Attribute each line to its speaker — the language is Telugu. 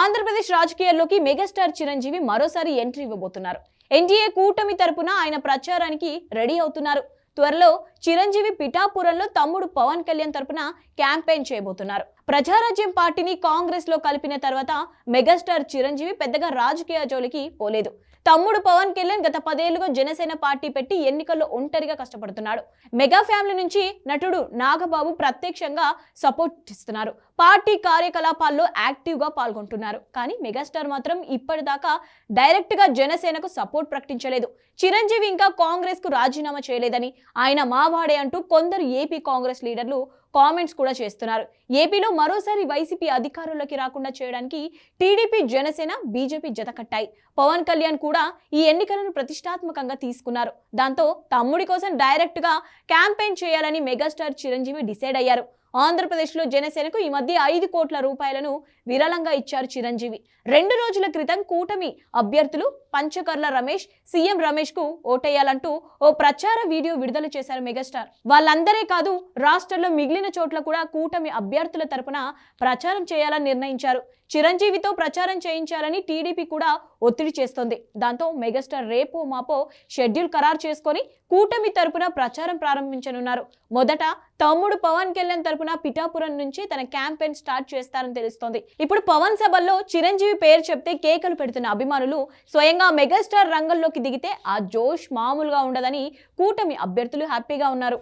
Speaker 1: ఆంధ్రప్రదేశ్ రాజకీయాల్లోకి మెగాస్టార్ చిరంజీవి మరోసారి ఎంట్రీ ఇవ్వబోతున్నారు. ఎన్డీఏ కూటమి తరపున ఆయన ప్రచారానికి రెడీ అవుతున్నారు. త్వరలో చిరంజీవి పిఠాపురంలో తమ్ముడు పవన్ కళ్యాణ్ తరపున క్యాంపెయిన్ చేయబోతున్నారు. ప్రజారాజ్యం పార్టీని కాంగ్రెస్లో కలిపిన తర్వాత మెగాస్టార్ చిరంజీవి పెద్దగా రాజకీయ జోలికి పోలేదు. తమ్ముడు పవన్ కళ్యాణ్ గత పదేళ్ళుగా జనసేన పార్టీ పెట్టి ఎన్నికల్లో ఒంటరిగా కష్టపడుతున్నాడు. మెగా ఫ్యామిలీ నుంచి నటుడు నాగబాబు ప్రత్యక్షంగా సపోర్ట్ ఇస్తున్నారు. పార్టీ కార్యకలాపాల్లో యాక్టివ్గా పాల్గొంటున్నారు. కానీ మెగాస్టార్ మాత్రం ఇప్పటిదాకా డైరెక్ట్గా జనసేనకు సపోర్ట్ ప్రకటించలేదు. చిరంజీవి ఇంకా కాంగ్రెస్కు రాజీనామా చేయలేదని ఆయన మా మావాడే అంటూ కొందరు ఏపీ కాంగ్రెస్ లీడర్లు కామెంట్స్ కూడా చేస్తున్నారు. ఏపీలో మరోసారి వైసీపీ అధికారంలోకి రాకుండా చేయడానికి టీడీపీ జనసేన బీజేపీ జతకట్టాయి పవన్ కళ్యాణ్ కూడా ఈ ఎన్నికలను ప్రతిష్టాత్మకంగా తీసుకున్నారు. దాంతో తమ్ముడి కోసం డైరెక్ట్గా క్యాంపెయిన్ చేయాలని మెగాస్టార్ చిరంజీవి డిసైడ్ అయ్యారు. ఆంధ్రప్రదేశ్లో జనసేనకు ఈ మధ్య ఐదు కోట్ల రూపాయలను విరాళంగా ఇచ్చారు చిరంజీవి. రెండు రోజుల క్రితం కూటమి అభ్యర్థులు పంచకర్ల రమేష్ సీఎం రమేష్కు ఓటేయాలంటూ ఓ ప్రచార వీడియో విడుదల చేశారు మెగాస్టార్. వాళ్ళందరే కాదు రాష్ట్రంలో మిగిలిన చోట్ల కూడా కూటమి అభ్యర్థుల తరపున ప్రచారం చేయాలని నిర్ణయించారు. చిరంజీవితో ప్రచారం చేయించాలని టీడీపీ కూడా ఒత్తిడి చేస్తోంది. దాంతో మెగాస్టార్ రేపో మాపో షెడ్యూల్ ఖరారు చేసుకొని కూటమి తరపున ప్రచారం ప్రారంభించనున్నారు. మొదట తమ్ముడు పవన్ కళ్యాణ్ తరపున పిఠాపురం నుంచి తన క్యాంపెయిన్ స్టార్ట్ చేస్తారని తెలుస్తోంది. ఇప్పుడు పవన్ సభల్లో చిరంజీవి పేరు చెప్తే కేకలు పెడుతున్న అభిమానులు స్వయంగా మెగాస్టార్ రంగంలోకి దిగితే ఆ జోష్ మామూలుగా ఉండదని కూటమి అభ్యర్థులు హ్యాపీగా ఉన్నారు.